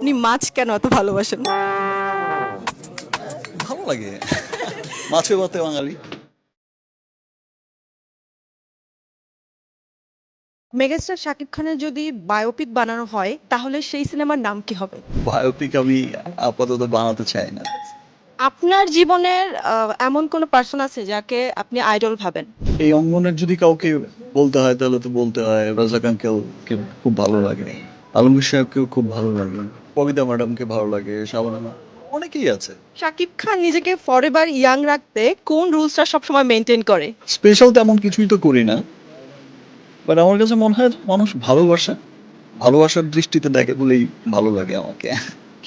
আপনি মাছ কেন এত ভালোবাসেন? ভালো লাগে। মাছে ভাতে বাঙালি। মেগাস্টার শাকিব খানের যদি বায়োপিক বানানো হয় তাহলে সেই সিনেমার নাম কি হবে? বায়োপিক আমি আপাতত বানাতে চাই না। আপনার জীবনের আহ, এমন কোনো পার্সন আছে যাকে আপনি আইডল ভাবেন? এই অঙ্গনের যদি কাউকে বলতে হয় তাহলে তো বলতে হয় রাজাক আঙ্কেলকে খুব ভালো লাগে। আলমগীর সাহেবকেও খুব ভালো লাগে। কবিতা ম্যাডামকে ভালো লাগে শাবানা অনেকেই আছে। শাকিব খান নিজেকে ফরএভার ইয়াং রাখতে কোন রুলসটা সবসময় মেনটেন করে? স্পেশাল তেমন কিছুই তো করি না বাট আমার কাছে মনে হয় মানুষ ভালোবাসা ভালোবাসার দৃষ্টিতে দেখে বলেই ভালো লাগে আমাকে।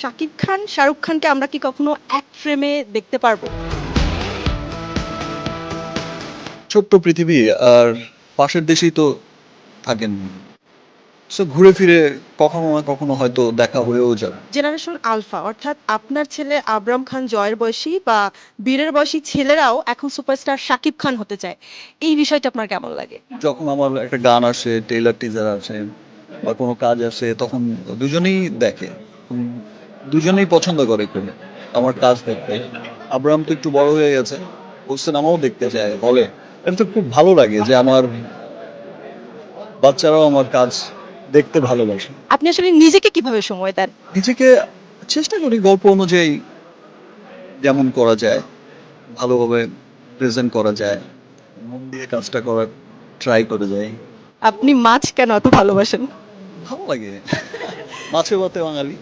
শাকিব খান শাহরুখ খানকে আমরা কি কখনো এক ফ্রেমে দেখতে পারব? ছোট্ট পৃথিবী আর পাশের দেশেই তো থাকেন সো ঘুরে ফিরে কখনো না কখনো হয়তো দেখা হয়েও যাবে। জেনারেশন আলফা অর্থাৎ আপনার ছেলে আবরাম খান জয়ের বয়সী বা বীরের বয়সী ছেলেরাও এখন সুপারস্টার শাকিব খান হতে চায়। এই বিষয়টা আপনার কেমন লাগে? যখন আমার একটা গান আসে টেইলার টিজার আসে বা কোনো কাজ আসে তখন দুজনেই দেখে। দুজনেই পছন্দ করে খুব। আমার কাজ দেখতে। আব্রাহাম তো একটু বড় হয়ে গেছে। হোসেন আমাও দেখতে চায় বলে। এটা তো খুব ভালো লাগে যে আমার বাচ্চারাও আমার কাজ দেখতে ভালোবাসি। আপনি আসলে নিজেকে কীভাবে সময় দেন? নিজেকে চেষ্টা করি গল্প অনুযায়ী যেমন করা যায় ভালোভাবে প্রেজেন্ট করা যায় মন দিয়ে কাজটা করার ট্রাই করে যাই। আপনি মাছ কেন এত ভালোবাসেন? ভালো লাগে। মাছে ভাতে বাঙালি।